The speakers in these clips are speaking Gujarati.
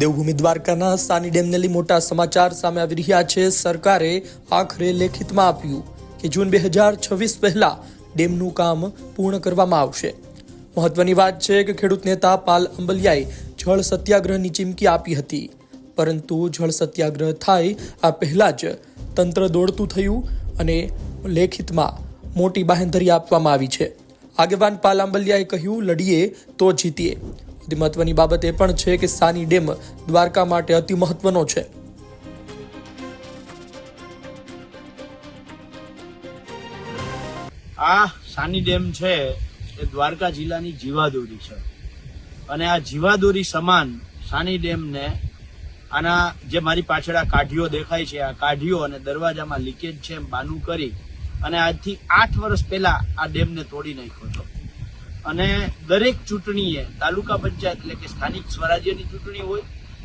દેવભૂમિ દ્વારકાના સાની ડેમને લઈ મોટા સમાચાર સામે આવી રહ્યા છે. સરકારે આખરે લેખિતમાં આપ્યું કે જૂન બે હજાર છવ્વીસ પહેલા ડેમનું કામ પૂર્ણ કરવામાં આવશે. મહત્વની વાત છે કે ખેડૂત નેતા પાલ અંબલિયાએ જળ સત્યાગ્રહની ચીમકી આપી હતી. પરંતુ જળ સત્યાગ્રહ થાય આ પહેલાં જ તંત્ર દોડતું થયું અને લેખિતમાં મોટી બાહેંધરી આપવામાં આવી છે. આગેવાન પાલ આંબલિયાએ કહ્યું, લડીએ તો જીતીએ. અતિ મહત્વની બાબત એ પણ છે કે સાની ડેમ દ્વારકા માટે અતિ મહત્વનો છે. આ સાની ડેમ છે એ દ્વારકા જિલ્લાની જીવાદોરી છે. અને આ જીવાદોરી સમાન સાની ડેમને આના જે મારી પાછળ આ કાઢીઓ દેખાય છે, આ કાઢીઓ અને દરવાજામાં લીકેજ છે એમ બાનું કરી અને આજથી આઠ વર્ષ પહેલા આ ડેમને તોડી નાખ્યો હતો. અને દરેક ચૂંટણીએ તાલુકા પંચાયત એટલે કે સ્થાનિક સ્વરાજ્યની ચૂંટણી હોય,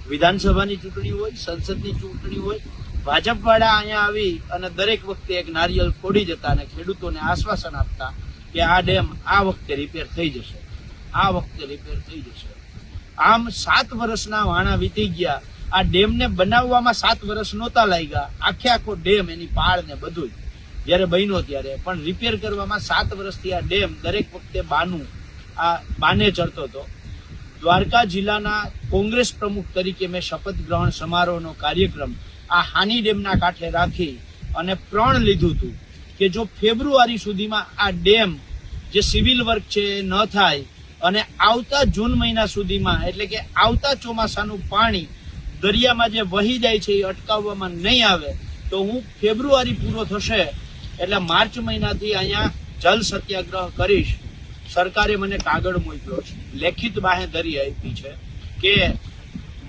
વિધાનસભાની ચૂંટણી હોય, સંસદની ચૂંટણી હોય, ભાજપવાળા અહીંયા આવી અને દરેક વખતે એક નારિયેલ ફોડી જતા અને ખેડૂતોને આશ્વાસન આપતા કે આ ડેમ આ વખતે રિપેર થઈ જશે. આ વખતે રિપેર થઈ જશે. આમ સાત વર્ષના વાણા વીતી ગયા. આ ડેમને બનાવવામાં સાત વર્ષ નહોતા લાગ્યા. આખે આખો ડેમ એની પાળ ને બધું. જ્યારે બન્યો ત્યારે. પણ રિપેર કરવામાં સાત વર્ષથી આ ડેમ દરેક વખતે બાનું, આ બાને ચડતો હતો. દ્વારકા જિલ્લાના કોંગ્રેસ પ્રમુખ તરીકે મેં શપથ ગ્રહણ સમારોહનો કાર્યક્રમ આ હાની ડેમના કાંઠે રાખી અને પ્રણ લીધું હતું કે જો ફેબ્રુઆરી સુધીમાં આ ડેમ જે સિવિલ વર્ક છે એ ન થાય અને આવતા જૂન મહિના સુધીમાં, એટલે કે આવતા ચોમાસાનું પાણી દરિયામાં જે વહી જાય છે એ અટકાવવામાં નહીં આવે, તો હું ફેબ્રુઆરી પૂરો થશે એટલે માર્ચ મહિનાથી અહીંયા જલ સત્યાગ્રહ કરીશ. સરકારે મને કાગળ મોકલ્યો છે. લેખિત બાહેધરી આપી છે કે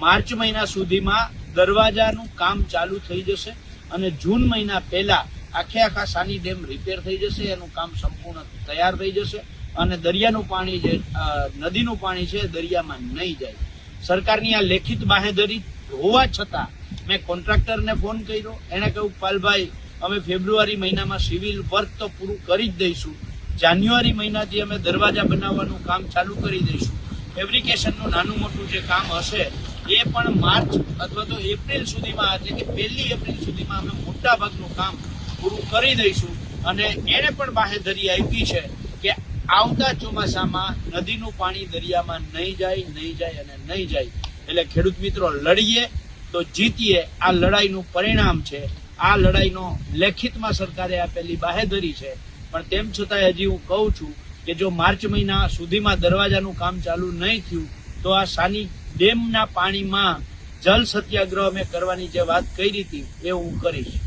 માર્ચ મહિના સુધીમાં દરવાજાનું કામ ચાલુ થઈ જશે અને જૂન મહિના પહેલા આખે આખા સાની ડેમ રિપેર થઈ જશે, એનું કામ સંપૂર્ણ તૈયાર થઈ જશે અને દરિયાનું પાણી જે નદીનું પાણી છે દરિયામાં નહીં જાય. સરકારની આ લેખિત બાહેધરી હોવા છતાં મેં કોન્ટ્રાક્ટરને ફોન કર્યો. એણે કહ્યું, પાલભાઈ અમે ફેબ્રુઆરી મહિનામાં સિવિલ વર્ક તો પૂરું કરી જ દઈશું. જાન્યુઆરી મહિનાથી અમે દરવાજા બનાવવાનું કામ ચાલુ કરી દઈશું. ફેબ્રિકેશનનું નાનું મોટું જે કામ હશે, એ પણ માર્ચ અથવા તો એપ્રિલ સુધીમાં એટલે કે પહેલી એપ્રિલ સુધીમાં અમે મોટા ભાગનું કામ પૂરું કરી દઈશું. અને એણે પણ બાહેધરી આપી છે કે આવતા ચોમાસામાં નદીનું પાણી દરિયામાં નહીં જાય નહીં જાય અને નહીં જાય. એટલે ખેડૂત મિત્રો, લડીએ તો જીતીએ. આ લડાઈનું પરિણામ છે. આ લડાઈનો લેખિતમાં સરકારે આપેલી બાહેધરી છે. પણ તેમ છતાંય હજી હું કહું છું કે જો માર્ચ મહિના સુધીમાં દરવાજાનું કામ ચાલુ નહીં થયું, તો આ સાની ડેમના પાણીમાં જલ સત્યાગ્રહ અમે કરવાની જે વાત કરી હતી, એ હું કરીશ.